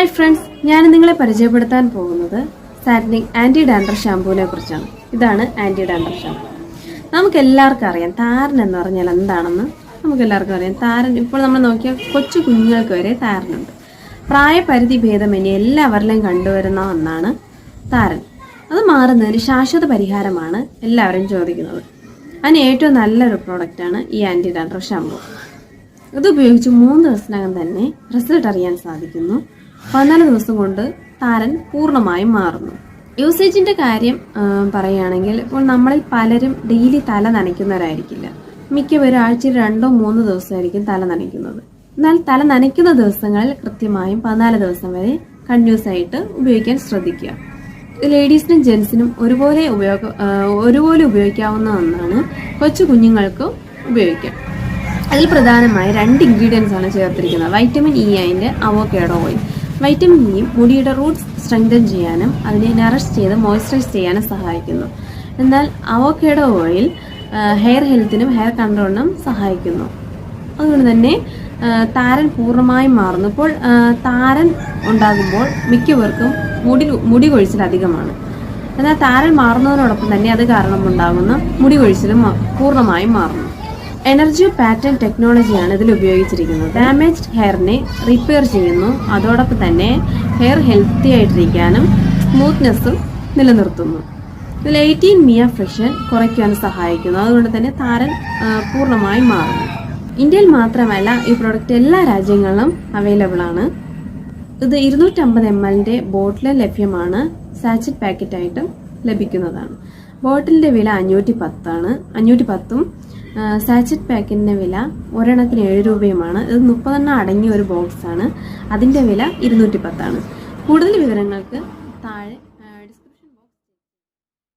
Hi friends ഞാൻ നിങ്ങളെ പരിചയപ്പെടുത്താൻ പോകുന്നത് സാറ്റനിങ് ആന്റി ഡാൻഡർ ഷാമ്പൂവിനെ കുറിച്ചാണ്. ഇതാണ് ആന്റി ഡാൻഡർ ഷാമ്പൂ നമുക്ക് എല്ലാവർക്കും അറിയാം താരൻ എന്ന് പറഞ്ഞാൽ എന്താണെന്ന്. നമുക്ക് എല്ലാവർക്കും അറിയാം താരൻ ഇപ്പോൾ നമ്മൾ നോക്കിയാൽ കൊച്ചു കുഞ്ഞുങ്ങൾക്ക് വരെ താരനുണ്ട്. പ്രായപരിധി ഭേദമന്യേ എല്ലാവരിലും കണ്ടുവരുന്ന ഒന്നാണ് താരൻ. അത് മാറുന്നതിന് ശാശ്വത പരിഹാരമാണ് എല്ലാവരും ചോദിക്കുന്നത്. അതിന് ഏറ്റവും നല്ലൊരു പ്രോഡക്റ്റാണ് ഈ ആന്റി ഡാൻഡർ ഷാമ്പൂ ഇത് ഉപയോഗിച്ച് മൂന്ന് ദിവസത്തിനകം തന്നെ റിസൾട്ട് അറിയാൻ സാധിക്കുന്നു. പതിനാല് ദിവസം കൊണ്ട് താരൻ പൂർണമായും മാറുന്നു. യൂസേജിന്റെ കാര്യം പറയുകയാണെങ്കിൽ ഇപ്പോൾ നമ്മളിൽ പലരും ഡെയിലി തല നനയ്ക്കുന്നവരായിരിക്കില്ല. മിക്കവരും ആഴ്ചയിൽ രണ്ടോ മൂന്നോ ദിവസമായിരിക്കും തല നനയ്ക്കുന്നത്. എന്നാൽ തല നനയ്ക്കുന്ന ദിവസങ്ങളിൽ കൃത്യമായും പതിനാല് ദിവസം വരെ കണ്ടിന്യൂസ് ആയിട്ട് ഉപയോഗിക്കാൻ ശ്രദ്ധിക്കുക. ലേഡീസിനും ജെൻസിനും ഒരുപോലെ ഉപയോഗ ഒരുപോലെ ഉപയോഗിക്കാവുന്ന ഒന്നാണ് കൊച്ചു കുഞ്ഞുങ്ങൾക്കും ഉപയോഗിക്കാം അതിൽ പ്രധാനമായി രണ്ട് ഇൻഗ്രീഡിയൻസ് ആണ് ചേർത്തിരിക്കുന്നത്. വൈറ്റമിൻ ഇ അതിന്റെ അവോക്കേഡോ ഓയിൽ. വൈറ്റമിൻ ഇ മുടിയുടെ റൂട്ട്സ് സ്ട്രെങ്തൻ ചെയ്യാനും അതിനെ നറിഷ് ചെയ്ത് മോയ്സ്ചറൈസ് ചെയ്യാനും സഹായിക്കുന്നു. എന്നാൽ അവോക്കേഡോ ഓയിൽ ഹെയർ ഹെൽത്തിനും ഹെയർ കൺട്രോളിനും സഹായിക്കുന്നു. അതുകൊണ്ട് തന്നെ താരൻ പൂർണമായും മാറുന്നു. ഇപ്പോൾ താരൻ ഉണ്ടാകുമ്പോൾ മിക്കവർക്കും മുടി മുടി കൊഴിച്ചിൽ അധികമാണ്. എന്നാൽ താരൻ മാറുന്നതിനോടൊപ്പം തന്നെ അത് കാരണം ഉണ്ടാകുന്ന മുടി കൊഴിച്ചിലും പൂർണമായും മാറുന്നു. എനർജി പാറ്റേൺ ടെക്നോളജിയാണ് ഇതിൽ ഉപയോഗിച്ചിരിക്കുന്നത്. ഡാമേജ്ഡ് ഹെയറിനെ റിപ്പയർ ചെയ്യുന്നു. അതോടൊപ്പം തന്നെ ഹെയർ ഹെൽത്തി ആയിട്ടിരിക്കാനും സ്മൂത്ത്നെസ്സും നിലനിർത്തുന്നു. ഇതിൽ എയ്റ്റീൻ മിയ ഫ്രഷൻ കുറയ്ക്കാൻ സഹായിക്കുന്നു. അതുകൊണ്ട് തന്നെ താരൻ പൂർണമായും മാറുന്നു. ഇന്ത്യയിൽ മാത്രമല്ല ഈ പ്രോഡക്റ്റ് എല്ലാ രാജ്യങ്ങളിലും അവൈലബിൾ ആണ്. ഇത് ഇരുന്നൂറ്റമ്പത് എം എല്ലിന്റെ ബോട്ടിൽ ലഭ്യമാണ്. സാച്ചറ്റ് പാക്കറ്റായിട്ടും ലഭിക്കുന്നതാണ്. ബോട്ടിലിന്റെ വില അഞ്ഞൂറ്റി പത്താണ്. അഞ്ഞൂറ്റി പത്തും സാച്ചറ്റ് പാക്കറ്റിന്റെ വില ഒരെണ്ണത്തിന് ഏഴ് രൂപയുമാണ്. ഇത് മുപ്പതെണ്ണം അടങ്ങിയ ഒരു ബോക്സാണ് അതിന്റെ വില ഇരുന്നൂറ്റി പത്താണ് കൂടുതൽ വിവരങ്ങൾക്ക് താഴെ